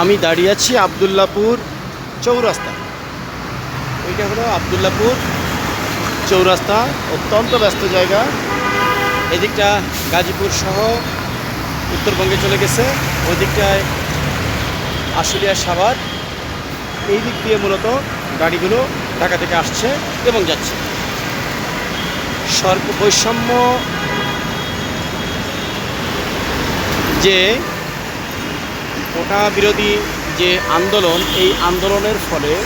আমি দাঁড়িয়ে আছি আবদুল্লাপুর চৌরাস্তা। এইটা হলো আবদুল্লাপুর চৌরাস্তা, অত্যন্ত ব্যস্ত জায়গা। এদিকটা গাজীপুর সহ উত্তরবঙ্গে চলে গেছে ওই দিকটায় আশুলিয়া সাভার। এই দিক দিয়ে মূলত গাড়িগুলো ঢাকা থেকে আসছে এবং যাচ্ছে। সর্ব বৈষম্য যে কোটা বিরোধী যে আন্দোলন, এই আন্দোলনের ফলে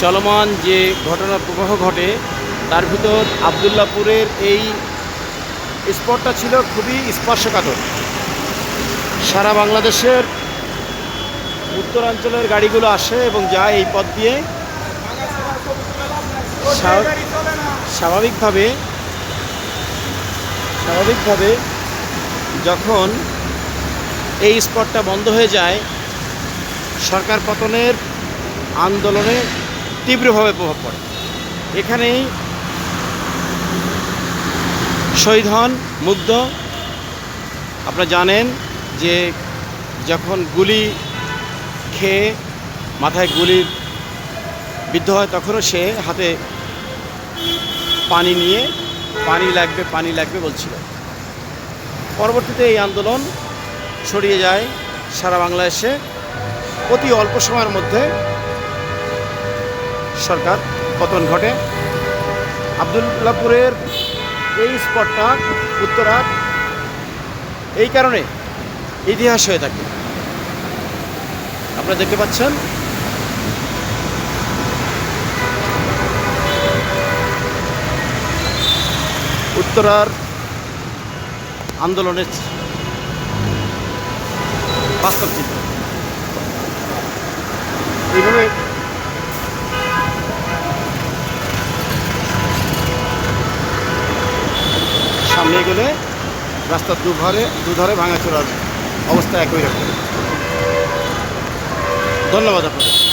চলমান যে ঘটনার প্রবাহ ঘটে, তার ভিতর আবদুল্লাপুরের এই স্পটটা ছিল খুবই স্পর্শকাতর। সারা বাংলাদেশের উত্তরাঞ্চলের গাড়িগুলো আসে এবং যায় এই পথ দিয়ে। স্বা- স্বাভাবিকভাবে স্বাভাবিকভাবে যখন এই স্পটটা বন্ধ হয়ে যায়, সরকার পতনের আন্দোলনে তীব্রভাবে প্রভাব পড়ে। এখানেই শহীদ হন মুগ্ধ। আপনারা জানেন যে যখন গুলি খেয়ে মাথায় গুলি বিদ্ধ হয়, তখনও সে হাতে পানি নিয়ে, পানি লাগবে পানি লাগবে বলছিল। পরবর্তীতে এই আন্দোলন ছড়িয়ে যায় সারা বাংলাদেশে। অতি অল্প সময়ের মধ্যে সরকার পতন ঘটে। আবদুল্লাপুরের এই স্পটটা উত্তরার। এই কারণে ইতিহাস হয়ে থাকে। আপনারা দেখতে পাচ্ছেন। উত্তরার আন্দোলনের বাস্তব চিত্র। এইভাবে সামনে গেলে রাস্তার দুধারে দুধারে ভাঙাচোরার অবস্থা একই রকম। ধন্যবাদ আপনাদের।